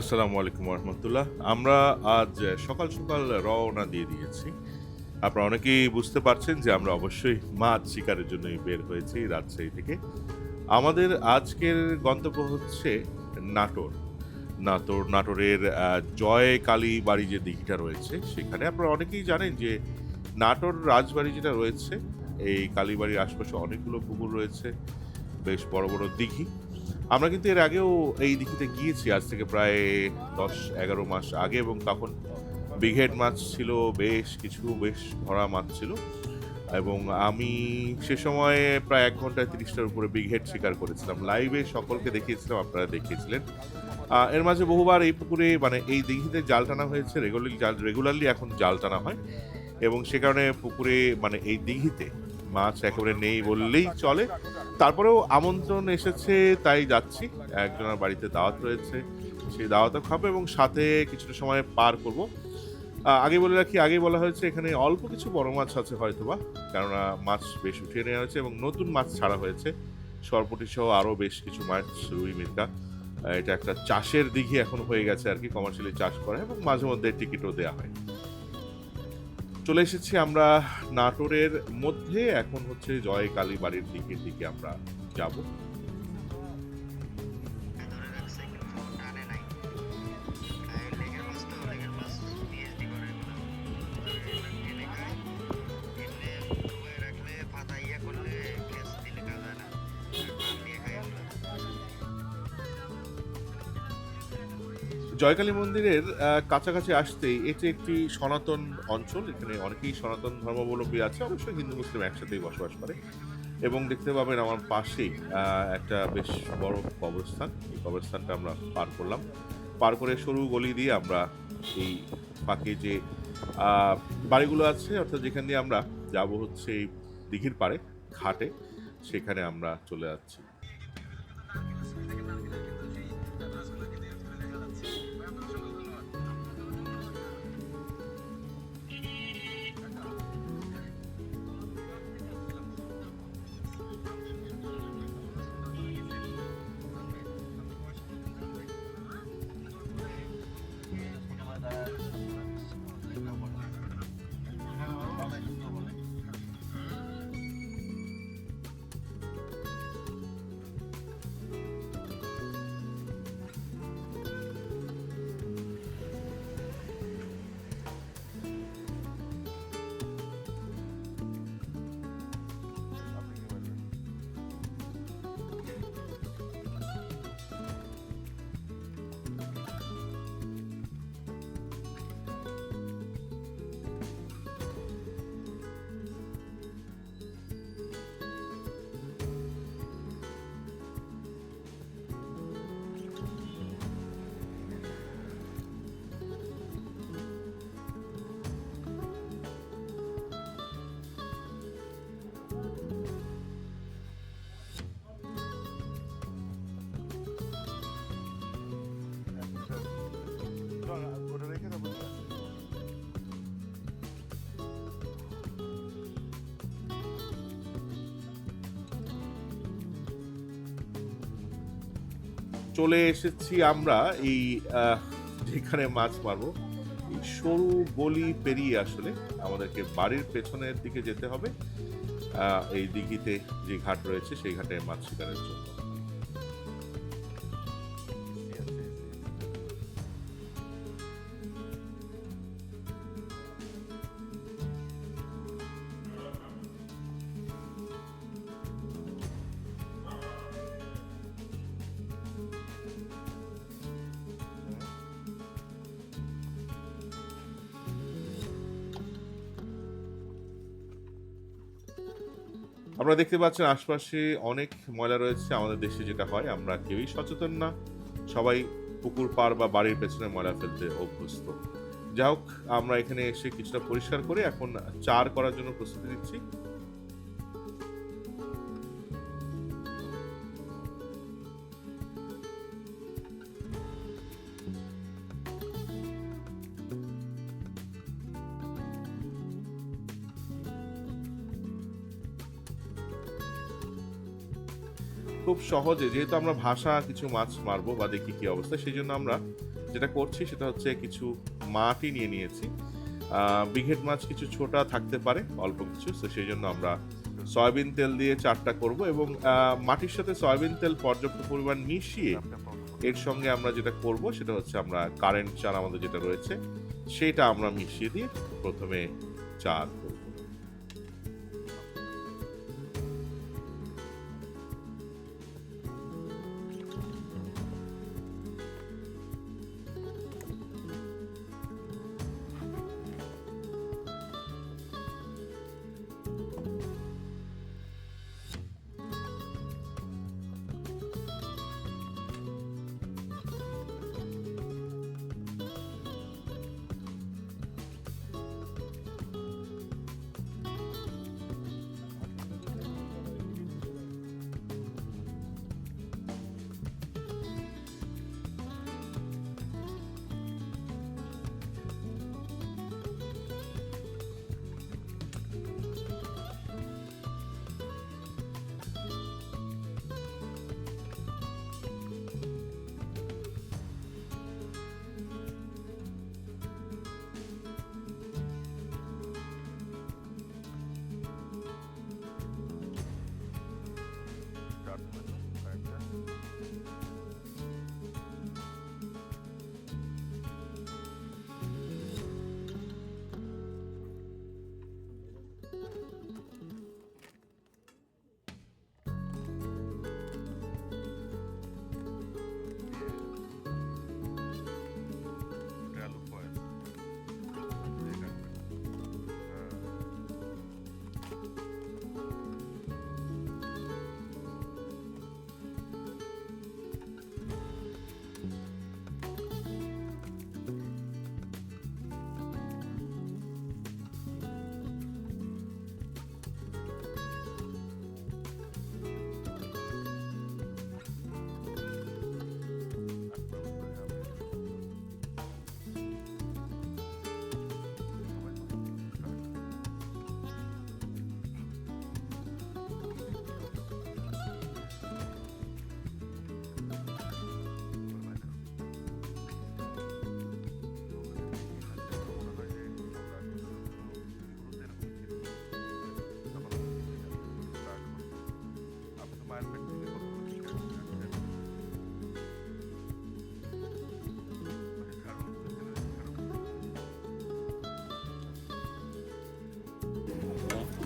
আসসালামু আলাইকুম রহমতুল্লাহ আমরা আজ সকাল সকাল রওনা দিয়ে দিয়েছি। আপনারা অনেকেই বুঝতে পারছেন যে আমরা অবশ্যই মাছ শিকারের জন্যই বের হয়েছি রাজশাহী থেকে। আমাদের আজকের গন্তব্য হচ্ছে নাটোর। নাটোর, নাটোরের জয় কালী বাড়ি যে দিঘিটা রয়েছে, সেখানে আপনারা অনেকেই জানেন যে নাটোর রাজবাড়ি যেটা রয়েছে, এই কালীবাড়ির আশপাশে অনেকগুলো পুকুর রয়েছে, বেশ বড় বড় দিঘি। আমরা কিন্তু এর আগেও এই দিঘিতে গিয়েছি, আজ থেকে প্রায় দশ, এগারো মাস আগে এবং তখন বিঘেট মাছ ছিল, বেশ কিছু, বেশ ভরা মাছ ছিল এবং আমি সে সময় প্রায় এক ঘন্টায় তিরিশটার উপরে বিঘেট শিকার করেছিলাম। লাইভে সকলকে দেখিয়েছিলাম, আপনারা দেখিয়েছিলেন। এর মাঝে বহুবার এই পুকুরে মানে এই দিঘিতে জাল টানা হয়েছে রেগুলারলি জাল রেগুলারলি এখন জাল টানা হয় এবং সে কারণে পুকুরে মানে এই দিঘিতে মাছ একেবারে নেই বললেই চলে। তারপরেও আমন্ত্রণ এসেছে তাই যাচ্ছি। একজনের বাড়িতে দাওয়াত রয়েছে সেই দাওয়াতও খাব এবং সাথে কিছুটা সময় পার করব। আগে বলে রাখি আগে বলা হয়েছে এখানে অল্প কিছু বড় মাছ আছে হয়তোবা কেননা মাছ বেশ উঠিয়ে নেওয়া হয়েছে এবং নতুন মাছ ছাড়া হয়েছে। সরপটি সহ আরও বেশ কিছু মাছ রুই আহ, এটা একটা চাষের দিঘি এখন হয়ে গেছে আর কি কমার্শিয়ালি চাষ করা এবং মাঝে মধ্যে টিকিটও দেওয়া হয়। চলে এসেছি আমরা নাটোরের মধ্যে। এখন হচ্ছে জয় কালী বাড়ির দিকের দিকে আমরা যাব। জয়কালী মন্দিরের কাছাকাছি আসতেই এটি একটি সনাতন অঞ্চল। এখানে অনেকেই সনাতন ধর্মাবলম্বী আছে অবশ্যই হিন্দু, মুসলিম একসাথেই বসবাস করে। এবং দেখতে পাবেন আমার পাশেই একটা বেশ বড় কবরস্থান। এই কবরস্থানটা আমরা পার করলাম। পার করে সরু গলি দিয়ে আমরা এই পাকে যে বাড়িগুলো আছে, অর্থাৎ যেখান দিয়ে আমরা যাব হচ্ছে এই দিঘির পাড়ে, ঘাটে, সেখানে আমরা চলে যাচ্ছি। চলে এসেছি আমরা এই যেখানে মাছ মারবো। এই সরু গলি পেরিয়ে আসলে আমাদেরকে বাড়ির পেছনের দিকে যেতে হবে। এই দিঘিতে যে ঘাট রয়েছে, সেই ঘাটে মাছ শিকারের জন্য। আপনারা দেখতে পাচ্ছি আশপাশে অনেক ময়লা রয়েছে। আমাদের দেশে যেটা হয়, আমরা কেউই সচেতন না। সবাই পুকুর পার বা বাড়ির পেছনে ময়লা ফেলতে অভ্যস্ত। যাই হোক, আমরা এখানে এসে কিছুটা পরিষ্কার করে এখন চার করার জন্য প্রস্তুতি নিচ্ছি। খুব সহজে, যেহেতু আমরা ভাষা কিছু মাছ মারবো বা দেখি কি অবস্থা, সেই জন্য আমরা যেটা করছি সেটা হচ্ছে কিছু মাটি নিয়ে নিয়েছি। বিঘেট মাছ কিছু ছোটা থাকতে পারে, অল্প কিছু, তো সেই জন্য আমরা সয়াবিন তেল দিয়ে চারটা করব এবং মাটির সাথে সয়াবিন তেল পর্যাপ্ত পরিমাণ মিশিয়ে এর সঙ্গে আমরা যেটা করব সেটা হচ্ছে আমরা কারেন্ট চার আমাদের যেটা রয়েছে, সেটা আমরা মিশিয়ে দিয়ে প্রথমে চার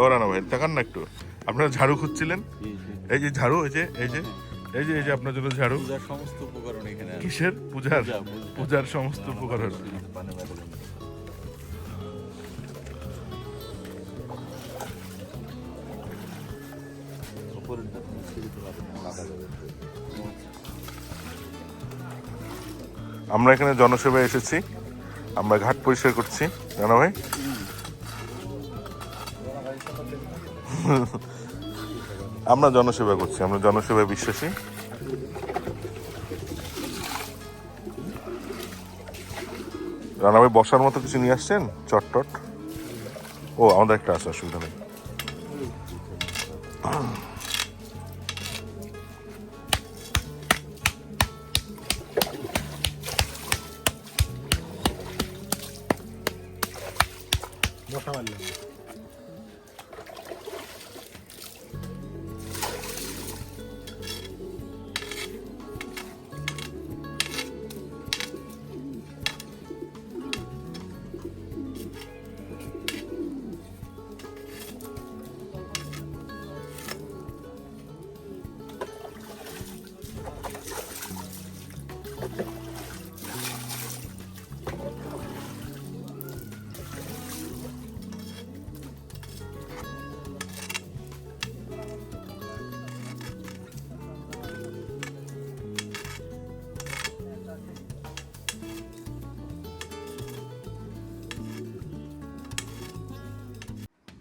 ও রানা ভাই দেখান না একটু। আপনারা ঝাড়ু খুঁজছিলেন? এই যে ঝাড়ু এই যে এই যে এই যে এই যে আপনার জন্য ঝাড়ু। পূজার সমস্ত উপকরণ এখানে কিসের পূজার? পূজা, পূজা। পূজার সমস্ত উপকরণ। আমরা এখানে জনসেবায় এসেছি। আমরা ঘাট পরিষ্কার করছি। রানা ভাই? আমরা জনসেবা করছি, আমরা জনসেবায় বিশ্বাসী। রানাভাই বসার মতো কিছু নিয়ে আসছেন? চটটট। ও, আমাদের একটা আছে, অসুবিধা নেই।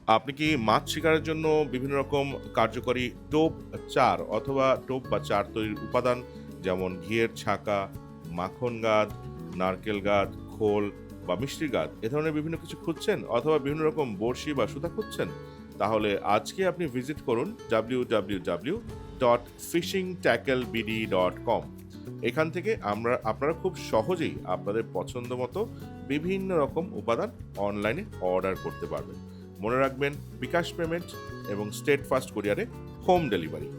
আপনি কি মাছ শিকারের জন্য বিভিন্ন রকম কার্যকরী টোপ, চার অথবা টোপ বা চার তৈরির উপাদান যেমন ঘিয়ের ছাকা, মাখন গাদ, নারকেল গাদ, খোল বা মিষ্টি গাদ, এ ধরনের বিভিন্ন কিছু খুঁজছেন অথবা বিভিন্ন রকম বড়শি বা সুতা খুঁজছেন? তাহলে আজকে আপনি ভিজিট করুন W W W dot fishing tackle BD dot com এখান থেকে আমরা, আপনারা খুব সহজেই আপনাদের পছন্দ মতো বিভিন্ন রকম উপাদান অনলাইনে অর্ডার করতে পারবেন। মনে রাখবেন, বিকাশ পেমেন্ট এবং স্টেট ফাস্ট কোরিয়ারে হোম ডেলিভারি।